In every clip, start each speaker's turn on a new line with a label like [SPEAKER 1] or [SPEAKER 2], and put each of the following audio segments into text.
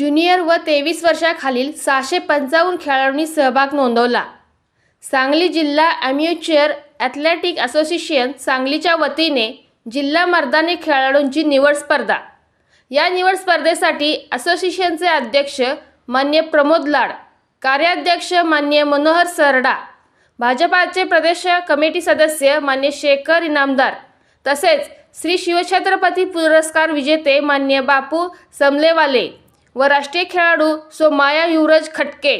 [SPEAKER 1] Junior व तेवीस वर्षाखालील सहाशे पंचावन्न खेळाडूंनी सहभाग नोंदवला. सांगली जिल्हा ॲम्युच्युअर ॲथलेटिक असोसिएशन सांगलीच्या वतीने जिल्हा मर्दानी खेळाडूंची निवड स्पर्धा. या निवड स्पर्धेसाठी असोसिएशनचे अध्यक्ष मान्य प्रमोद लाड कार्याध्यक्ष मान्य मनोहर सरडा भाजपाचे प्रदेश कमिटी सदस्य मान्य शेखर इनामदार तसेच श्री शिवछत्रपती पुरस्कार विजेते मान्य बापू समलेवाले व राष्ट्रीय खेळाडू सोमाया युवराज खटके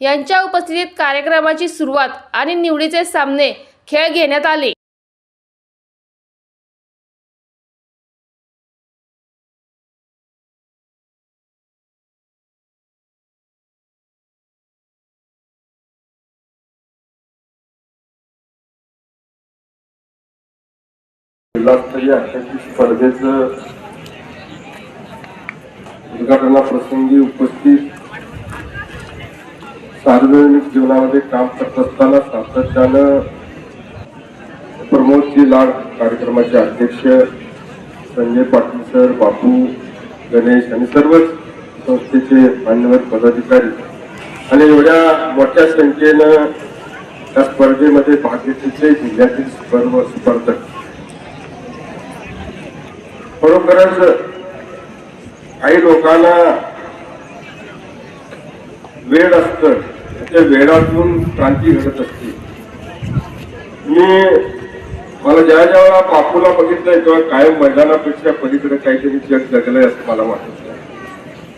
[SPEAKER 1] यांच्या उपस्थितीत कार्यक्रमाची सुरुवात आणि निवडीचे सामने खेळ घेण्यात आले.
[SPEAKER 2] जिल्हास्तरीय अशा स्पर्धेचं उद्घाटनाप्रसंगी उपस्थित सार्वजनिक जीवनामध्ये काम करत असताना सातत्यानं प्रमोदजी लाड कार्यक्रमाचे अध्यक्ष संजय पाटील सर बापू गणेश आणि सर्वच संस्थेचे मान्यवर पदाधिकारी. आणि एवढ्या मोठ्या संख्येनं त्या स्पर्धेमध्ये भाग घेतलेले जिल्ह्यातील सर्व स्पर्धक. खरोखरच काही लोकांना वेळ असत. त्या वेळातून क्रांती घडत असते. मी मला ज्या ज्या वेळा बापूला बघितलंय तेव्हा कायम मैदानापेक्षा पलीकडे काहीतरी जग जगलंय असं मला वाटत.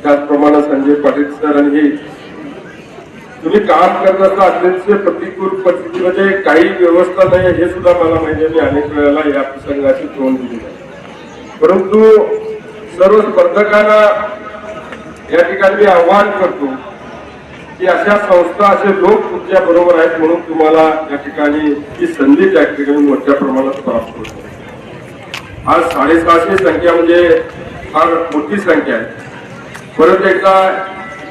[SPEAKER 2] त्याचप्रमाणे संजय पाटील सरांनी आणि तुम्ही काम करत असता अत्यंत प्रतिकूल परिस्थितीमध्ये काही व्यवस्था नाही हे सुद्धा मला माहिती आहे. मी अनेक वेळेला या प्रसंगाची तोंड दिली आहे. परंतु सर्व स्पर्धकांना या ठिकाणी मी आव्हान करतो की अशा संस्था असे लोक तुमच्या बरोबर आहेत म्हणून तुम्हाला या ठिकाणी ही संधी त्या ठिकाणी मोठ्या प्रमाणात प्राप्त होते. आज साडेसहाशे संख्या म्हणजे फार मोठी संख्या आहे. परत एकदा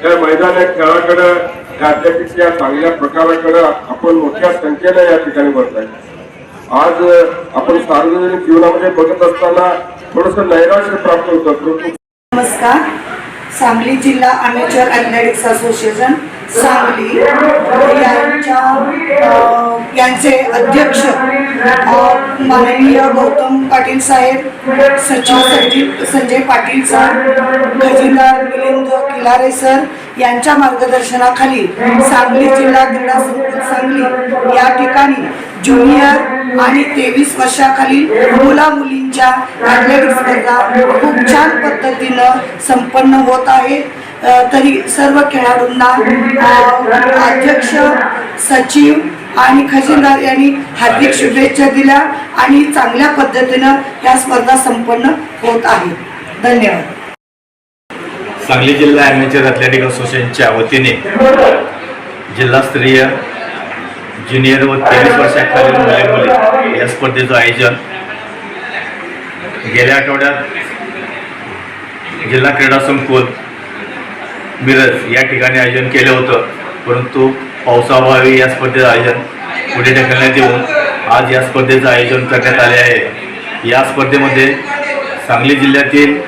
[SPEAKER 2] या मैदानात खेळाकडं या अथलेटिक्सच्या चांगल्या प्रकाराकडं आपण मोठ्या संख्येने या ठिकाणी वळत आहे आज आपण सार्वजनिक जीवनामध्ये बघत असताना थोडस नैराश्य प्राप्त होतं.
[SPEAKER 3] नमस्कार. सांगली जिल्हा अमेचर ॲथलेटिक्स असोसिएशन सांगली यांच्या यांचे अध्यक्ष माननीय गौतम पाटील साहेब सचिव सचिव संजय पाटील सर खजिनदार मिलिंद किलारे सर यांच्या मार्गदर्शनाखाली सांगली जिल्हा क्रीडा संकुल सांगली या ठिकाणी ज्युनियर आणि तेवीस वर्षाखालील मुला मुलींच्या ॲथलेटिक स्पर्धा खूप छान पद्धतीनं संपन्न होत आहे. तरी सर्व खेळाडूंना अध्यक्ष सचिव आणि खजिनदार यांनी हार्दिक शुभेच्छा दिल्या आणि चांगल्या पद्धतीनं या स्पर्धा संपन्न होत आहे. धन्यवाद.
[SPEAKER 4] सांगली जिल्हा ॲमेचर ॲथलेटिक असोसिएशनच्या वतीने जिल्हास्तरीय ज्युनियर व तेवीस वर्षाखालील मुले मुली. या स्पर्धेचं आयोजन गेल्या आठवड्यात जिल्हा क्रीडा संकुल मिरज या ठिकाणी आयोजन केलं होतं. परंतु पावसाभावी या स्पर्धेचं आयोजन पुढे ढकलण्यात येऊन आज या स्पर्धेचं आयोजन करण्यात आले आहे. या स्पर्धेमध्ये सांगली जिल्ह्यातील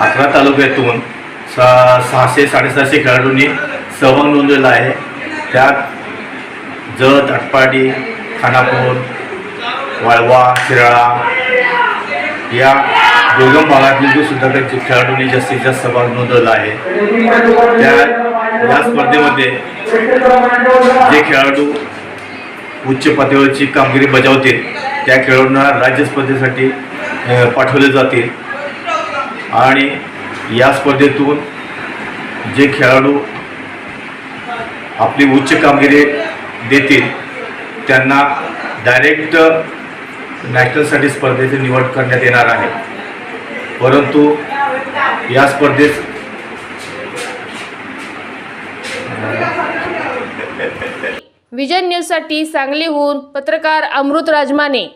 [SPEAKER 4] अकरा तालुक्यातून सा सहाशे साडेसहाशे खेळाडूंनी सहभाग नोंदवला आहे. त्यात जत अटपाडी खानापूर वाळवा शिराळा या दुर्गम भागातील जो सुद्धा त्यांचे खेळाडूंनी जास्तीत जास्त सहभाग नोंदवला आहे त्या या स्पर्धेमध्ये जे खेळाडू उच्च पातळीवरची कामगिरी बजावतील त्या खेळाडूंना राज्य स्पर्धेसाठी पाठवले जातील. आणि या स्पर्धेतून जे खेळाडू आपली उच्च कामगिरी देतील त्यांना डायरेक्ट नॅशनलसाठी स्पर्धेची निवड करण्यात येणार आहे. परंतु या स्पर्धेत
[SPEAKER 1] विजन न्यूजसाठी सांगलीहून पत्रकार अमृत राजमाने.